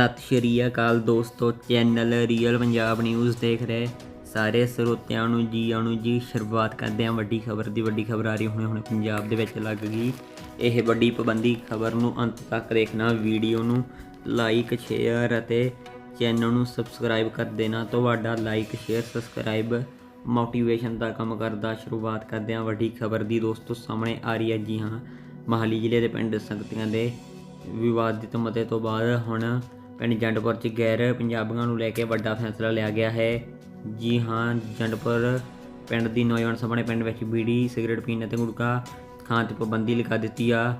ਸਤਿ ਸ਼੍ਰੀ ਅਕਾਲ ਦੋਸਤੋ, channel real Punjab news ਦੇਖ ਰਹੇ ਸਾਰੇ ਸਰੋਤਿਆਂ ਨੂੰ ਜੀ ਆਉਣ ਜੀ, ਸ਼ੁਰੂਆਤ ਕਰਦੇ ਹਾਂ ਵੱਡੀ ਖਬਰ ਦੀ, ਵੱਡੀ ਖਬਰ ਆ ਰਹੀ ਹੁਣੇ ਹੁਣੇ ਪੰਜਾਬ ਦੇ ਵਿੱਚ ਲੱਗ ਗਈ। ਇਹ ਵੱਡੀ ਪਾਬੰਦੀ ਖਬਰ ਨੂੰ ਅੰਤ ਤੱਕ ਦੇਖਣਾ, ਵੀਡੀਓ ਨੂੰ ਲਾਈਕ ਸ਼ੇਅਰ ਅਤੇ ਚੈਨਲ ਨੂੰ ਸਬਸਕ੍ਰਾਈਬ ਕਰ ਦੇਣਾ। ਤੁਹਾਡਾ ਲਾਈਕ ਸ਼ੇਅਰ ਸਬਸਕ੍ਰਾਈਬ ਮੋਟੀਵੇਸ਼ਨ ਦਾ ਕੰਮ ਕਰਦਾ। ਸ਼ੁਰੂਆਤ ਕਰਦੇ ਹਾਂ ਵੱਡੀ ਖਬਰ ਦੀ। ਦੋਸਤੋ, ਸਾਹਮਣੇ ਆ ਰਹੀ ਹੈ ਜੀ ਹਾਂ, ਮਹਾਲੀ ਜ਼ਿਲ੍ਹੇ ਦੇ ਪਿੰਡ ਸੰਗਤੀਆਂ ਦੇ ਵਿਵਾਦਿਤ ਮਤੇ ਤੋਂ ਬਾਅਦ ਹੁਣ ਪਿੰਡ ਜੰਡਪੁਰ ਚ ਗੈਰ ਪੰਜਾਬੀਆਂ ਨੂੰ ਲੈ ਕੇ ਵੱਡਾ ਫੈਸਲਾ ਲਿਆ ਗਿਆ ਹੈ। ਜੀ ਹਾਂ, ਜੰਡਪੁਰ ਪਿੰਡ ਦੀ ਨੌਜਵਾਨ ਸਭਾ ਨੇ ਪਿੰਡ ਵਿੱਚ ਬੀੜੀ, ਸਿਗਰਟ ਪੀਣ ਅਤੇ ਗੁਟਕਾ ਖਾਣ ਤੇ ਪਾਬੰਦੀ ਲਗਾ ਦਿੱਤੀ ਆ।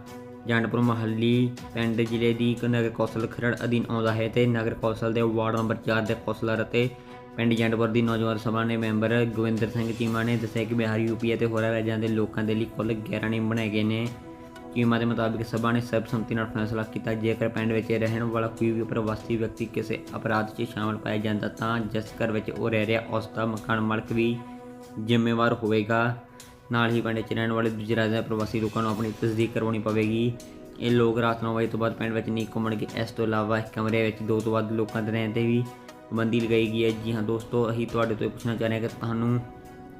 ਜੰਡਪੁਰ ਮਹੱਲੀ ਪਿੰਡ ਜ਼ਿਲ੍ਹੇ ਦੀ ਇੱਕ ਨਗਰ ਕੌਂਸਲ ਖਰੜ ਅਧੀਨ ਆਉਂਦਾ ਹੈ ਤੇ ਨਗਰ ਕੌਂਸਲ ਦੇ ਵਾਰਡ ਨੰਬਰ 4 ਦੇ ਕੌਂਸਲਰ ਅਤੇ ਪਿੰਡ ਜੰਡਪੁਰ ਦੀ ਨੌਜਵਾਨ ਸਭਾ ਨੇ ਮੈਂਬਰ ਗੋਵਿੰਦਰ ਸਿੰਘ ਚੀਮਾ ਨੇ ਦੱਸਿਆ ਕਿ ਬਿਹਾਰ ਯੂਪੀ ਅਤੇ ਹੋਰਾਂ ਰਾਜਾਂ ਦੇ ਲੋਕਾਂ ਦੇ ਲਈ ਕੁੱਲ 11 ਨਿਯਮ ਬਣਾਏ ਗਏ ਨੇ। ਚੀਮਾ ਦੇ ਮੁਤਾਬਿਕ ਸਭਾ ਨੇ ਸਰਬਸੰਮਤੀ ਨਾਲ ਫੈਸਲਾ ਕੀਤਾ। ਜੇਕਰ ਪਿੰਡ ਵਿੱਚ ਰਹਿਣ ਵਾਲਾ ਕੋਈ ਵੀ ਪ੍ਰਵਾਸੀ ਵਿਅਕਤੀ ਕਿਸੇ ਅਪਰਾਧ 'ਚ ਸ਼ਾਮਲ ਪਾਇਆ ਜਾਂਦਾ ਤਾਂ ਜਿਸ ਘਰ ਵਿੱਚ ਉਹ ਰਹਿ ਰਿਹਾ, ਉਸ ਦਾ ਮਕਾਨ ਮਾਲਕ ਵੀ ਜ਼ਿੰਮੇਵਾਰ ਹੋਵੇਗਾ। ਨਾਲ ਹੀ ਪਿੰਡ 'ਚ ਰਹਿਣ ਵਾਲੇ ਦੂਜੇ ਰਾਜਾਂ ਦੇ ਪ੍ਰਵਾਸੀ ਲੋਕਾਂ ਨੂੰ ਆਪਣੀ ਤਸਦੀਕ ਕਰਵਾਉਣੀ ਪਵੇਗੀ। ਇਹ ਲੋਕ ਰਾਤ 9 ਵਜੇ ਤੋਂ ਬਾਅਦ ਪਿੰਡ ਵਿੱਚ ਨਹੀਂ ਘੁੰਮਣਗੇ। ਇਸ ਤੋਂ ਇਲਾਵਾ ਕਮਰੇ ਵਿੱਚ ਦੋ ਤੋਂ ਵੱਧ ਲੋਕਾਂ ਦੇ ਰਹਿਣ ਤੇ ਵੀ ਪਾਬੰਦੀ ਲਗਾਈ ਗਈ ਹੈ। ਜੀ ਹਾਂ ਦੋਸਤੋ, ਅਸੀਂ ਤੁਹਾਡੇ ਤੋਂ ਇਹ ਪੁੱਛਣਾ ਚਾਹ ਰਹੇ ਹਾਂ ਕਿ ਤੁਹਾਨੂੰ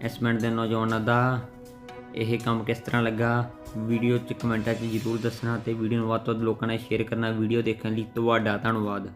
ਇਸ ਪਿੰਡ ਦੇ ਨੌਜਵਾਨਾਂ ਦਾ ਇਹ ਕੰਮ ਕਿਸ ਤਰ੍ਹਾਂ ਲੱਗਾ ਵੀਡੀਓ 'ਚ ਕਮੈਂਟਾਂ 'ਚ ਜ਼ਰੂਰ ਦੱਸਣਾ ਤੇ ਵੀਡੀਓ ਨੂੰ ਵੱਧ ਤੋਂ ਵੱਧ ਲੋਕਾਂ ਨਾਲ ਸ਼ੇਅਰ ਕਰਨਾ ਵੀਡੀਓ ਦੇਖਣ ਲਈ ਤੁਹਾਡਾ ਧੰਨਵਾਦ।